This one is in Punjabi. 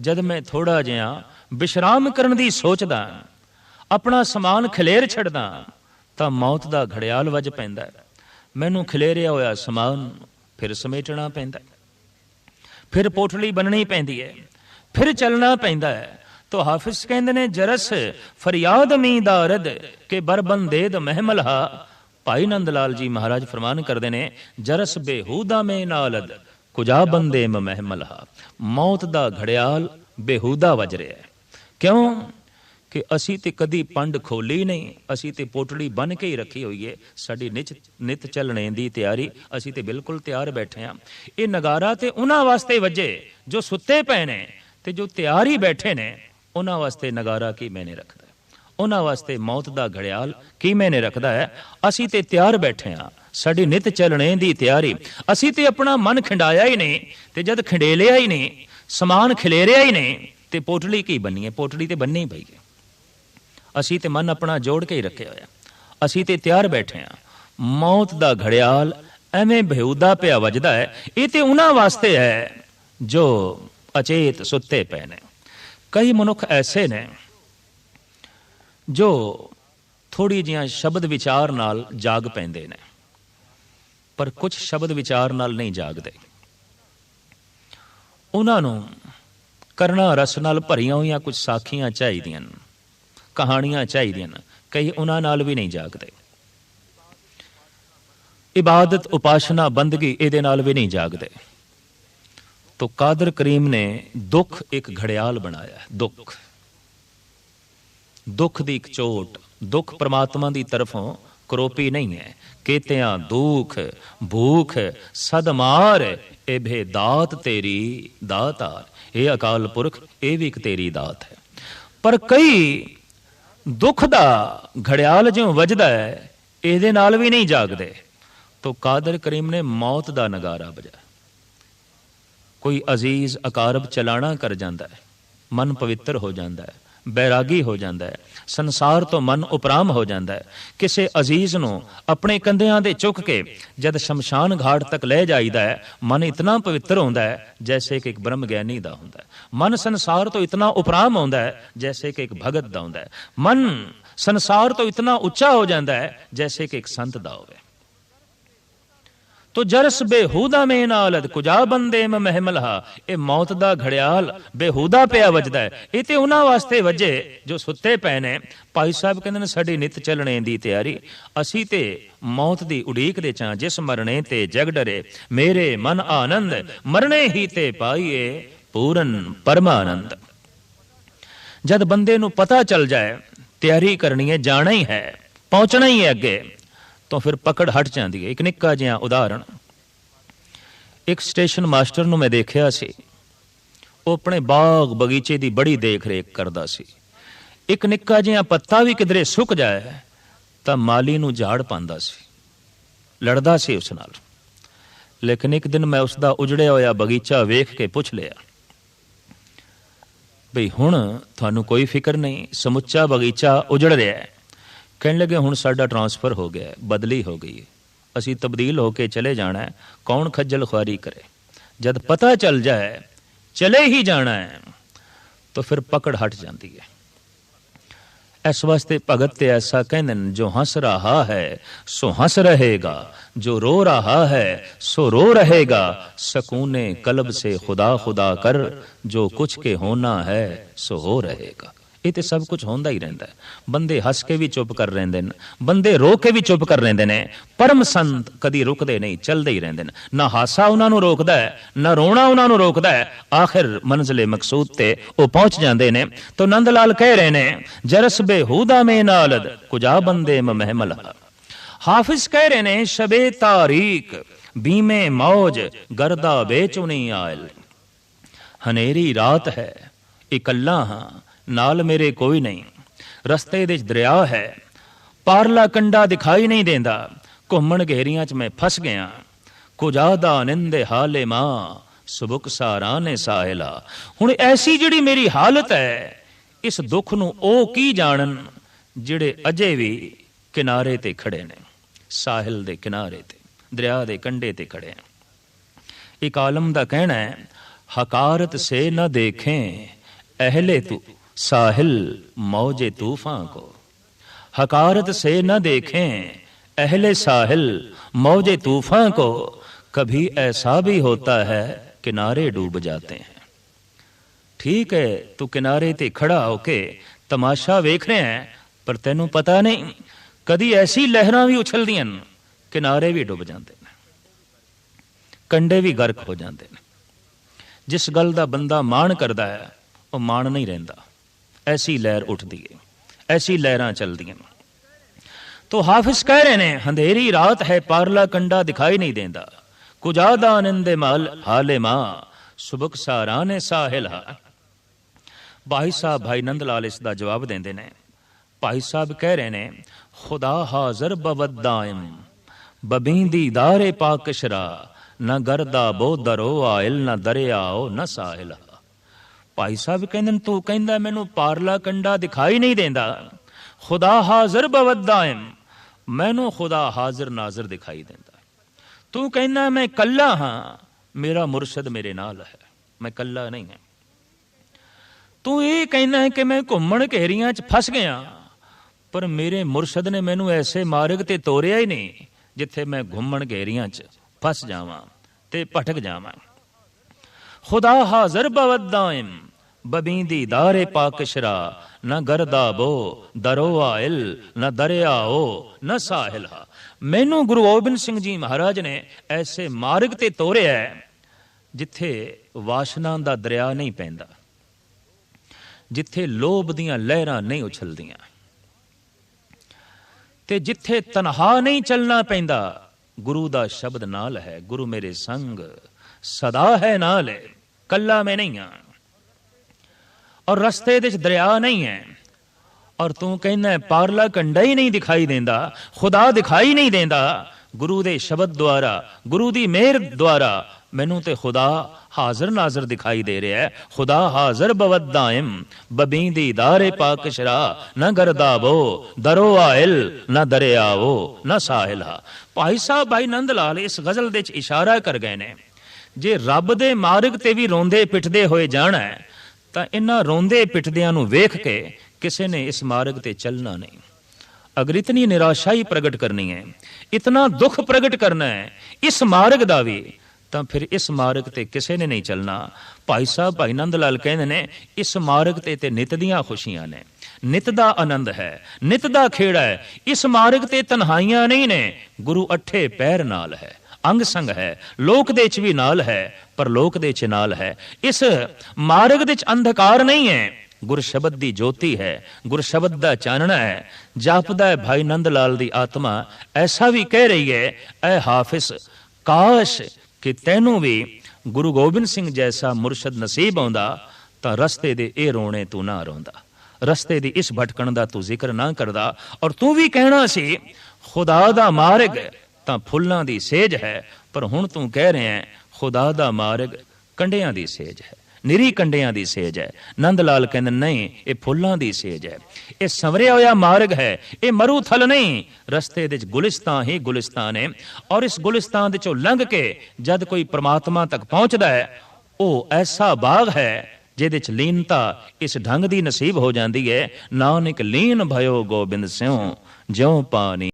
ਜਦ ਮੈਂ ਥੋੜਾ ਜਿਹਾ ਵਿਸ਼ਰਾਮ ਕਰਨ ਦੀ ਸੋਚਦਾ, ਆਪਣਾ ਸਮਾਨ ਖਲੇਰ ਛੱਡਦਾ, ਤਾਂ ਮੌਤ ਦਾ ਘੜਿਆਲ ਵੱਜ ਪੈਂਦਾ ਮੈਨੂੰ ਖਲੇਰਿਆ ਹੋਇਆ ਸਮਾਨ ਫਿਰ ਸਮੇਟਣਾ ਪੈਂਦਾ ਫਿਰ ਪੋਟਲੀ ਬੰਨਣੀ ਪੈਂਦੀ ਹੈ, ਫਿਰ ਚੱਲਣਾ ਪੈਂਦਾ ਹੈ। ਤੋ ਹਾਫਿਜ਼ ਕਹਿੰਦੇ ਨੇ, ਜਰਸ ਫਰਿਆਦ ਮੀ ਦਾਰਦ ਕਿ ਬਰਬੰਦੇਦ ਮਹਿਮਲਹਾ। ਭਾਈ ਨੰਦ ਲਾਲ ਜੀ ਮਹਾਰਾਜ ਫਰਮਾਨ ਕਰਦੇ ਨੇ, ਜਰਸ ਬੇਹੂਦਾ ਮੇ ਨਾਲਦ, ਕੁਜਾ ਬੰਦੇ ਮ ਮਹਿਮਲਹਾ। ਮੌਤ ਦਾ ਘੜਿਆਲ ਬੇਹੂਦਾ ਵੱਜ ਰਿਹਾ ਹੈ। ਕਿਉਂ? ਕਿ ਅਸੀਂ ਤੇ ਕਦੀ ਪੰਡ ਖੋਲੀ ਨਹੀਂ, ਅਸੀਂ ਤੇ ਪੋਟੜੀ ਬਨ ਕੇ ਹੀ ਰੱਖੀ ਹੋਈ ਏ ਸਾਡੀ ਨਿਤ ਨਿਤ ਚੱਲਣੇ ਦੀ ਤਿਆਰੀ, ਅਸੀਂ ਤੇ ਬਿਲਕੁਲ ਤਿਆਰ ਬੈਠੇ ਆ ਇਹ ਨਗਾਰਾ ਤੇ ਉਹਨਾਂ ਵਾਸਤੇ ਵੱਜੇ, ਜੋ ਸੁੱਤੇ ਪਏ ਨੇ ਤੇ ਜੋ ਤਿਆਰ ਹੀ ਬੈਠੇ ਨੇ, ਉਹਨਾਂ ਵਾਸਤੇ ਨਗਾਰਾ ਕੀ ਮੈਨੇ ਰੱਖਦਾ ਉਹਨਾਂ ਵਾਸਤੇ ਮੌਤ ਦਾ ਘੜਿਆਲ ਕਿਵੇਂ ਨੇ ਰੱਖਦਾ ਹੈ। ਅਸੀਂ ਤੇ ਤਿਆਰ ਬੈਠੇ ਆ ਸਾਡੀ ਨਿਤ ਚੱਲਣੇ ਦੀ ਤਿਆਰੀ। ਅਸੀਂ ਤੇ ਆਪਣਾ ਮਨ ਖਿੰਡਾਇਆ ਹੀ ਨਹੀਂ, ਤੇ ਜਦ ਖਿੰਡੇਲਿਆ ਹੀ ਨਹੀਂ, ਸਮਾਨ ਖਿਲੇਰਿਆ ਹੀ ਨਹੀਂ, ਤੇ ਪੋਟਲੀ ਕੀ ਬੰਨੀ ਹੈ? ਪੋਟਲੀ ਤੇ ਬੰਨੀ ਪਈ ਹੈ। ਅਸੀਂ ਤੇ ਮਨ ਆਪਣਾ ਜੋੜ ਕੇ ਹੀ ਰੱਖਿਆ ਹੋਇਆ। ਅਸੀਂ ਤੇ ਤਿਆਰ ਬੈਠੇ ਆ ਮੌਤ ਦਾ ਘੜਿਆਲ ਐਵੇਂ ਬੇਹੂਦਾ ਪਿਆ ਵੱਜਦਾ ਹੈ। ਇਹ ਤੇ ਉਹਨਾਂ ਵਾਸਤੇ ਹੈ ਜੋ ਅਚੇਤ ਸੁੱਤੇ ਪਏ ਨੇ। ਕਈ ਮਨੁੱਖ ਐਸੇ ਨੇ ਜੋ ਥੋੜੀ ਜੀਆਂ ਸ਼ਬਦ ਵਿਚਾਰ ਨਾਲ ਜਾਗ ਪੈਂਦੇ ਨੇ, ਪਰ ਕੁਝ ਸ਼ਬਦ ਵਿਚਾਰ ਨਾਲ ਨਹੀਂ ਜਾਗਦੇ। ਉਹਨਾਂ ਨੂੰ ਕਰਨਾ ਰਸ ਨਾਲ ਭਰੀਆਂ ਹੋਈਆਂ ਕੁਝ ਸਾਖੀਆਂ ਚਾਹੀਦੀਆਂ ਨੇ, ਕਹਾਣੀਆਂ ਚਾਹੀਦੀਆਂ ਨੇ, ਕਈ ਉਹਨਾਂ ਨਾਲ ਵੀ ਨਹੀਂ ਜਾਗਦੇ। ਇਬਾਦਤ ਉਪਾਸ਼ਨਾ ਬੰਦਗੀ ਇਹਦੇ ਨਾਲ ਵੀ ਨਹੀਂ ਜਾਗਦੇ। ਤੋ ਕਾਦਰ ਕਰੀਮ ਨੇ ਦੁੱਖ ਇੱਕ ਘੜਿਆਲ ਬਣਾਇਆ, ਦੁੱਖ। ਦੁੱਖ ਦੀ ਇੱਕ ਚੋਟ, ਦੁੱਖ ਪ੍ਰਮਾਤਮਾ ਦੀ ਤਰਫੋਂ ਕਰੋਪੀ ਨਹੀਂ ਹੈ। ਕੇਤਿਆਂ ਦੁੱਖ, ਭੂਖ, ਸਦਮਾਰ, ਇਹ ਭੇ ਦਾਤ ਤੇਰੀ ਦਾਤਾਰ ਇਹ ਅਕਾਲ ਪੁਰਖ, ਇਹ ਵੀ ਇੱਕ ਤੇਰੀ ਦਾਤ ਹੈ। ਪਰ ਕਈ ਦੁੱਖ ਦਾ ਘੜਿਆਲ ਜਿਉਂ ਵੱਜਦਾ ਹੈ, ਇਹਦੇ ਨਾਲ ਵੀ ਨਹੀਂ ਜਾਗਦੇ। ਤੋ ਕਾਦਰ ਕਰੀਮ ਨੇ ਮੌਤ ਦਾ ਨਗਾਰਾ ਵਜਾਇਆ ਕੋਈ ਅਜ਼ੀਜ਼ ਅਕਾਰਬ ਚਲਾਣਾ ਕਰ ਜਾਂਦਾ ਹੈ, ਮਨ ਪਵਿੱਤਰ ਹੋ ਜਾਂਦਾ ਹੈ। ਬੈਰਾਗੀ ਹੋ ਜਾਂਦਾ ਹੈ। ਸੰਸਾਰ ਤੋਂ ਮਨ ਉਪਰਾਮ ਹੋ ਜਾਂਦਾ ਹੈ। ਕਿਸੇ ਅਜ਼ੀਜ਼ ਨੂੰ ਆਪਣੇ ਕੰਧਿਆਂ ਦੇ ਚੁੱਕ ਕੇ ਜਦ ਸ਼ਮਸ਼ਾਨ ਘਾਟ ਤੱਕ ਲੈ ਜਾਈਦਾ ਹੈ, ਮਨ ਇਤਨਾ ਪਵਿੱਤਰ ਹੁੰਦਾ ਹੈ ਜੈਸੇ ਕਿ ਇੱਕ ਬ੍ਰਹਮ ਗਿਆਨੀ ਦਾ ਹੁੰਦਾ ਹੈ। ਮਨ ਸੰਸਾਰ ਤੋਂ ਇਤਨਾ ਉਪਰਾਮ ਹੁੰਦਾ ਹੈ ਜੈਸੇ ਕਿ ਇੱਕ ਭਗਤ ਦਾ ਹੁੰਦਾ ਹੈ। ਮਨ ਸੰਸਾਰ ਤੋਂ ਇਤਨਾ ਉੱਚਾ ਹੋ ਜਾਂਦਾ ਹੈ ਜੈਸੇ ਕਿ ਇੱਕ ਸੰਤ ਦਾ ਹੋਵੇ। ਤੋ ਜਰਸ ਬੇਹੂਦਾ ਮੇ ਨਾਲਦ ਕੁਜਾ ਬੰਦੇ ਮ ਮਹਿਮਲਹਾ ਇਹ ਮੌਤ ਦਾ ਘੜਿਆਲ ਬੇਹੂਦਾ ਪਿਆ ਵੱਜਦਾ ਹੈ। ਇਹ ਤੇ ਉਹਨਾਂ ਵਾਸਤੇ ਵੱਜੇ ਜੋ ਸੁੱਤੇ ਪਏ ਨੇ। ਭਾਈ ਸਾਹਿਬ ਕਹਿੰਦੇ ਨੇ, ਸਾਡੀ ਨਿਤ ਚੱਲਣੇ ਦੀ ਤਿਆਰੀ। ਅਸੀਂ ਤੇ ਮੌਤ ਦੀ ਉਡੀਕ ਦੇ ਚਾਂ, ਜਿਸ ਮਰਨੇ ਤੇ ਜਗ ਡਰੇ। ਮੇਰੇ ਮਨ ਆਨੰਦ ਮਰਨੇ ਹੀ ਤੇ ਪਾਈਏ ਪੂਰਨ ਪਰਮਾਨੰਦ। ਜਦ ਬੰਦੇ ਨੂੰ ਪਤਾ ਚੱਲ ਜਾਏ, ਤਿਆਰੀ ਕਰਨੀ ਹੈ, ਜਾਣਾ ਹੀ ਹੈ, ਪਹੁੰਚਣਾ ਹੀ ਹੈ ਅੱਗੇ। ਤੋਂ ਫਿਰ ਪਕੜ ਹਟ ਜਾਂਦੀ ਹੈ। ਇੱਕ ਨਿੱਕਾ ਜਿਹਾ ਉਦਾਹਰਣ। ਇੱਕ ਸਟੇਸ਼ਨ ਮਾਸਟਰ ਨੂੰ ਮੈਂ ਦੇਖਿਆ ਸੀ। ਉਹ ਆਪਣੇ ਬਾਗ ਬਗੀਚੇ ਦੀ ਬੜੀ ਦੇਖ ਰੇਖ ਕਰਦਾ ਸੀ। ਇੱਕ ਨਿੱਕਾ ਜਿਹਾ ਪੱਤਾ ਵੀ ਕਿਧਰੇ ਸੁੱਕ ਜਾਏ, ਤਾਂ ਮਾਲੀ ਨੂੰ ਝਾੜ ਪਾਉਂਦਾ ਸੀ। ਲੜਦਾ ਸੀ ਉਸ ਨਾਲ। ਲੇਕਿਨ ਇੱਕ ਦਿਨ ਮੈਂ ਉਸ ਦਾ ਉਜੜਿਆ ਹੋਇਆ ਬਗੀਚਾ ਵੇਖ ਕੇ ਪੁੱਛ ਲਿਆ। ਬਈ ਹੁਣ ਤੁਹਾਨੂੰ ਕੋਈ ਫਿਕਰ ਨਹੀਂ, ਸਮੁੱਚਾ ਬਗੀਚਾ ਉਜੜ ਰਿਹਾ ਹੈ। ਕਹਿਣ ਲੱਗੇ, ਹੁਣ ਸਾਡਾ ਟਰਾਂਸਫਰ ਹੋ ਗਿਆ ਬਦਲੀ ਹੋ ਗਈ ਅਸੀਂ ਤਬਦੀਲ ਹੋ ਕੇ ਚਲੇ ਜਾਣਾ ਹੈ, ਕੌਣ ਖੱਜਲ ਖੁਆਰੀ ਕਰੇ? ਜਦ ਪਤਾ ਚੱਲ ਜਾਏ, ਚਲੇ ਹੀ ਜਾਣਾ ਹੈ, ਤਾਂ ਫਿਰ ਪਕੜ ਹਟ ਜਾਂਦੀ ਹੈ। ਇਸ ਵਾਸਤੇ ਭਗਤ ਤੇ ਐਸਾ ਕਹਿੰਦੇ ਨੇ, ਜੋ ਹੱਸ ਰਹਾ ਹੈ, ਸੋ ਹੱਸ ਰਹੇਗਾ, ਜੋ ਰੋ ਰਹਾ ਹੈ, ਸੋ ਰੋ ਰਹੇਗਾ, ਸਕੂਨੇ ਕਲਬ ਸੇ ਖੁਦਾ ਖੁਦਾ ਕਰ, ਜੋ ਕੁਛ ਕੇ ਹੋਣਾ ਹੈ, ਸੋ ਹੋ ਰਹੇਗਾ। ਇਹ ਤੇ ਸਭ ਕੁਝ ਹੁੰਦਾ ਹੀ ਰਹਿੰਦਾ ਬੰਦੇ ਹੱਸ ਕੇ ਵੀ ਚੁੱਪ ਕਰ ਰਹਿੰਦੇ ਨੇ, ਬੰਦੇ ਰੋ ਕੇ ਵੀ ਚੁੱਪ ਕਰ ਰਹਿੰਦੇ ਨੇ, ਪਰਮ ਸੰਤ ਕਦੀ ਰੁਕਦੇ ਨਹੀਂ, ਚੱਲਦੇ ਹੀ ਰਹਿੰਦੇ ਨੇ। ਨਾ ਹਾਸਾ ਉਹਨਾਂ ਨੂੰ ਰੋਕਦਾ ਹੈ, ਨਾ ਰੋਣਾ ਉਹਨਾਂ ਨੂੰ ਰੋਕਦਾ ਹੈ। ਆਖਿਰ ਮੰਜ਼ਲੇ ਮਕਸੂਦ ਤੇ ਉਹ ਪਹੁੰਚ ਜਾਂਦੇ ਨੇ ਤਾਂ ਨੰਦ ਲਾਲ ਕਹਿ ਰਹੇ ਨੇ, ਜਰਸ ਬੇਹੂਦਾ ਮੇ ਨਾਲਦ ਕੁਜਾ ਬੰਦੇ ਮਹਿਮਲ ਹਾਫਿਜ਼ ਕਹਿ ਰਹੇ ਨੇ, ਸ਼ਬੇ ਤਾਰੀਕ, ਬੀਮੇ ਮੌਜ, ਗਰਦਾ ਵੇਚੁਨੀ ਆਇਲ। ਹਨੇਰੀ ਰਾਤ ਹੈ, ਇਕੱਲਾ ਹਾਂ ਨਾਲ ਮੇਰੇ ਕੋਈ ਨਹੀਂ। ਰਸਤੇ ਦੇ ਦਰਿਆ ਹੈ। ਪਾਰਲਾ ਕੰਡਾ ਦਿਖਾਈ ਨਹੀਂ ਦਿੰਦਾ। ਘੁੰਮਣ ਘੇਰੀਆਂ 'ਚ ਮੈਂ ਫਸ ਗਿਆ। ਕੁਜਾ ਦਾ ਨਿੰਦੇ ਹਾਲੇ ਮਾਂ ਸੁਬਕ ਸਾਰਾ ਨੇ ਸਾਹਿਲਾ। ਹੁਣ ਐਸੀ ਜਿਹੜੀ ਮੇਰੀ ਹਾਲਤ ਹੈ, ਇਸ ਦੁੱਖ ਨੂੰ ਉਹ ਕੀ ਜਾਣਨ ਜਿਹੜੇ ਅਜੇ ਵੀ ਕਿਨਾਰੇ ਤੇ ਖੜੇ ਨੇ। ਸਾਹਿਲ ਦੇ ਕਿਨਾਰੇ ਤੇ, ਦਰਿਆ ਦੇ ਕੰਢੇ ਤੇ ਖੜੇ ਨੇ। ਇੱਕ ਆਲਮ ਦਾ ਕਹਿਣਾ ਹੈ, ਹਕਾਰਤ ਸੇ ਨਾ ਦੇਖੇ, ਅਹਲੇ ਤੂੰ। साहिल मौजे तूफान को हकारत से न देखें अहले साहिल मौजे तूफान को कभी ऐसा भी होता है किनारे डूब जाते हैं ਠੀਕ ਹੈ ਤੂੰ ਕਿਨਾਰੇ ਤੇ ਖੜਾ ਹੋ ਕੇ ਤਮਾਸ਼ਾ ਵੇਖ ਰਿਹਾ ਹੈ ਪਰ ਤੈਨੂੰ ਪਤਾ ਨਹੀਂ ਕਦੀ ਐਸੀ ਲਹਿਰਾਂ ਵੀ ਉਛਲਦੀਆਂ ਨੇ ਕਿਨਾਰੇ ਵੀ ਡੁੱਬ ਜਾਂਦੇ ਨੇ ਕੰਡੇ ਵੀ ਗਰਕ ਹੋ ਜਾਂਦੇ ਨੇ ਜਿਸ ਗੱਲ ਦਾ ਬੰਦਾ ਮਾਣ ਕਰਦਾ ਹੈ ਉਹ ਮਾਣ ਨਹੀਂ ਰਹਿੰਦਾ ਐਸੀ ਲਹਿਰ ਉੱਠਦੀ ਹੈ ਐਸੀ ਲਹਿਰਾਂ ਚੱਲਦੀਆਂ ਤੋ ਹਾਫਿਜ਼ ਕਹਿ ਰਹੇ ਨੇ, ਹਨੇਰੀ ਰਾਤ ਹੈ, ਪਾਰਲਾ ਕੰਡਾ ਦਿਖਾਈ ਨਹੀਂ ਦਿੰਦਾ। ਕੁਜਾਦਾ ਆਨੰਦੇ ਮਾਲ ਹਾਲੇ ਮਾਂ, ਸੁਬਕ ਸਾਰਾਨੇ ਸਾਹਿਲ ਹਾ। ਭਾਈ ਸਾਹਿਬ ਭਾਈ ਨੰਦ ਲਾਲ ਇਸ ਦਾ ਜਵਾਬ ਦਿੰਦੇ ਨੇ। ਭਾਈ ਸਾਹਿਬ ਕਹਿ ਰਹੇ ਨੇ, ਖੁਦਾ ਹਾਜ਼ਰ ਬਵਦਾਇਮ ਬਬੀਂਦੀ ਦਾਰੇ ਪਾਕਸ਼ਰਾ ਨਾ ਗਰਦਾ ਬੋ ਦਰੋ ਆਇਲ, ਨਾ ਦਰਿਆਓ, ਨਾ ਸਾਹਿਲ ਭਾਈ ਸਾਹਿਬ ਕਹਿੰਦੇ ਨੇ, ਤੂੰ ਕਹਿੰਦਾ ਮੈਨੂੰ ਪਾਰਲਾ ਕੰਡਾ ਦਿਖਾਈ ਨਹੀਂ ਦਿੰਦਾ। ਖੁਦਾ ਹਾਜ਼ਰ ਬਵਦਾਇਮ ਮੈਨੂੰ ਖੁਦਾ ਹਾਜ਼ਰ ਨਾਜ਼ਰ ਦਿਖਾਈ ਦਿੰਦਾ। ਤੂੰ ਕਹਿੰਦਾ ਮੈਂ ਕੱਲਾ ਹਾਂ, ਮੇਰਾ ਮੁਰਸ਼ਦ ਮੇਰੇ ਨਾਲ ਹੈ। ਮੈਂ ਕੱਲਾ ਨਹੀਂ ਹਾਂ। ਤੂੰ ਇਹ ਕਹਿੰਦਾ ਹੈ ਕਿ ਮੈਂ ਘੁੰਮਣ ਘੇਰੀਆਂ 'ਚ ਫਸ ਗਿਆ। ਪਰ ਮੇਰੇ ਮੁਰਸ਼ਦ ਨੇ ਮੈਨੂੰ ਐਸੇ ਮਾਰਗ ਤੇ ਤੋਰਿਆ ਹੀ ਨਹੀਂ, ਜਿੱਥੇ ਮੈਂ ਘੁੰਮਣ ਘੇਰੀਆਂ 'ਚ ਫਸ ਜਾਵਾਂ ਤੇ ਭਟਕ ਜਾਵਾਂ। ਖੁਦਾ ਹਾਜ਼ਰ ਬਵਦਾਇਮ ਬਬੀਂਦੀ ਦਾਰੇ ਪਾਕਸ਼ਰਾ ਨਾ ਗਰਦਾ ਬੋ, ਦਰੋ ਆਇਲ, ਨਾ ਦਰਿਆਓ ਨਾ ਸਾਹਿਲ ਮੈਨੂੰ ਗੁਰੂ ਗੋਬਿੰਦ ਸਿੰਘ ਜੀ ਮਹਾਰਾਜ ਨੇ ਐਸੇ ਮਾਰਗ ਤੇ ਤੋਰਿਆ ਜਿੱਥੇ ਵਾਸ਼ਨਾ ਦਾ ਦਰਿਆ ਨਹੀਂ ਪੈਂਦਾ, ਜਿੱਥੇ ਲੋਭ ਦੀਆਂ ਲਹਿਰਾਂ ਨਹੀਂ ਉਛਲਦੀਆਂ, ਤੇ ਜਿੱਥੇ ਤਨਹਾ ਨਹੀਂ ਚੱਲਣਾ ਪੈਂਦਾ, ਗੁਰੂ ਦਾ ਸ਼ਬਦ ਨਾਲ ਹੈ, ਗੁਰੂ ਮੇਰੇ ਸੰਗ, ਸਦਾ ਹੈ ਨਾਲ ਹੈ ਕੱਲਾ ਮੈਂ ਨਹੀਂ ਹਾਂ ਔਰ ਰਸਤੇ ਦੇ ਵਿੱਚ ਦਰਿਆ ਨਹੀਂ ਹੈ। ਔਰ ਤੂੰ ਕਹਿੰਦਾ ਪਾਰਲਾ ਕੰਡਾ ਹੀ ਨਹੀਂ ਦਿਖਾਈ ਦਿੰਦਾ, ਖੁਦਾ ਦਿਖਾਈ ਨਹੀਂ ਦਿੰਦਾ। ਗੁਰੂ ਦੇ ਸ਼ਬਦ ਦੁਆਰਾ, ਗੁਰੂ ਦੀ ਮਿਹਰ ਦੁਆਰਾ ਮੈਨੂੰ ਤੇ ਖੁਦਾ ਹਾਜ਼ਰ ਨਾਜ਼ਰ ਦਿਖਾਈ ਦੇ ਰਿਹਾ ਹੈ। ਖੁਦਾ ਹਾਜ਼ਰ ਬਵਦਾਇਮ ਬਬੀਂਦੀ ਦਾਰੇ ਪਾਕਸ਼ਰਾ ਨਾ ਗਰਦਾਵੋ ਦਰੋ ਆਇਲ, ਨਾ ਦਰਿਆਵੋ ਨਾ ਸਾਹਿਲਾ ਭਾਈ ਸਾਹਿਬ, ਭਾਈ ਨੰਦ ਲਾਲ ਇਸ ਗਜ਼ਲ ਦੇ ਵਿੱਚ ਇਸ਼ਾਰਾ ਕਰ ਗਏ ਨੇ। ਜੇ ਰੱਬ ਦੇ ਮਾਰਗ ਤੇ ਵੀ ਰੋਂਦੇ ਪਿੱਟਦੇ ਹੋਏ ਜਾਣਾ ਹੈ ਤਾਂ ਇਹਨਾਂ ਰੋਂਦੇ ਪਿੱਟਦਿਆਂ ਨੂੰ ਵੇਖ ਕੇ ਕਿਸੇ ਨੇ ਇਸ ਮਾਰਗ ਤੇ ਚੱਲਣਾ ਨਹੀਂ। ਅਗਰ ਇਤਨੀ ਨਿਰਾਸ਼ਾ ਹੀ ਪ੍ਰਗਟ ਕਰਨੀ ਹੈ, ਇਤਨਾ ਦੁੱਖ ਪ੍ਰਗਟ ਕਰਨਾ ਹੈ, ਇਸ ਮਾਰਗ ਦਾ ਵੀ, ਤਾਂ ਫਿਰ ਇਸ ਮਾਰਗ ਤੇ ਕਿਸੇ ਨੇ ਨਹੀਂ ਚੱਲਣਾ। ਭਾਈ ਸਾਹਿਬ, ਭਾਈ ਨੰਦ ਲਾਲ ਕਹਿੰਦੇ ਨੇ, ਇਸ ਮਾਰਗ ਤੇ ਤੇ ਨਿਤ ਦੀਆਂ ਖੁਸ਼ੀਆਂ ਨੇ। ਨਿਤ ਦਾ ਆਨੰਦ ਹੈ, ਨਿਤ ਦਾ ਖੇੜਾ ਹੈ, ਇਸ ਮਾਰਗ ਤੇ ਤਨਹਾਈਆਂ ਨਹੀਂ ਨੇ, ਗੁਰੂ ਅਠੇ ਪੈਰ ਨਾਲ ਹੈ। ਅੰਗ ਸੰਗ ਹੈ, ਲੋਕ ਦੇ ਚ ਵੀ ਨਾਲ ਹੈ, ਪਰ ਲੋਕ ਦੇ ਚ ਨਾਲ ਹੈ। ਇਸ ਮਾਰਗ ਦੇ ਚ ਅੰਧਕਾਰ ਨਹੀਂ ਹੈ। ਗੁਰ ਸ਼ਬਦ ਦੀ ਜੋਤੀ ਹੈ, ਗੁਰ ਸ਼ਬਦ ਦਾ ਚਾਨਣਾ ਹੈ। ਜਾਪਦਾ ਹੈ ਭਾਈ ਨੰਦ ਲਾਲ ਦੀ ਆਤਮਾ, ਐਸਾ ਵੀ ਕਹਿ ਰਹੀ ਹੈ, ਐ ਹਾਫਿਜ਼, ਕਾਸ਼ ਕਿ ਤੈਨੂੰ ਵੀ ਗੁਰੂ ਗੋਬਿੰਦ ਸਿੰਘ ਜੈਸਾ ਮੁਰਸ਼ਦ ਨਸੀਬ ਆਉਂਦਾ, ਤਾਂ ਰਸਤੇ ਦੇ ਇਹ ਰੋਣੇ ਤੂੰ ਨਾ ਰੋਂਦਾ। ਰਸਤੇ ਦੀ ਇਸ ਭਟਕਣ ਦਾ ਤੂੰ ਜ਼ਿਕਰ ਨਾ ਕਰਦਾ। ਔਰ ਤੂੰ ਵੀ ਕਹਿਣਾ ਸੀ, ਖੁਦਾ ਦਾ ਮਾਰਗ ਤਾਂ ਫੁੱਲਾਂ ਦੀ ਸੇਜ ਹੈ, ਪਰ ਹੁਣ ਤੂੰ ਕਹਿ ਰਿਹਾ ਹੈ, ਖੁਦਾ ਦਾ ਮਾਰਗ ਕੰਡਿਆਂ ਦੀ ਸੇਜ ਹੈ, ਨਿਰੀ ਕੰਡਿਆਂ ਦੀ ਸੇਜ ਹੈ। ਨੰਦ ਲਾਲ ਕਹਿੰਦੇ, ਨਹੀਂ, ਇਹ ਫੁੱਲਾਂ ਦੀ ਸੇਜ ਹੈ। ਇਹ ਸੰਵਰਿਆ ਹੋਇਆ ਮਾਰਗ ਹੈ, ਇਹ ਮਰੂ ਥਲ ਨਹੀਂ। ਰਸਤੇ ਦੇ ਵਿੱਚ ਗੁਲਿਸਤਾਨ ਹੀ ਗੁਲਿਸਤਾਨ ਹੈ ਔਰ ਇਸ ਗੁਲਿਸਤਾਨ ਦੇ ਚੋਂ ਲੰਘ ਕੇ ਜਦ ਕੋਈ ਪ੍ਰਮਾਤਮਾ ਤੱਕ ਪਹੁੰਚਦਾ ਹੈ, ਉਹ ਐਸਾ ਬਾਗ ਹੈ ਜਿਹਦੇ ਚ ਲੀਨਤਾ ਇਸ ਢੰਗ ਦੀ ਨਸੀਬ ਹੋ ਜਾਂਦੀ ਹੈ। ਨਾਨਕ ਲੀਨ ਭਇਓ ਗੋਬਿੰਦ ਸਿਉ, ਜਿਉ ਪਾਣੀ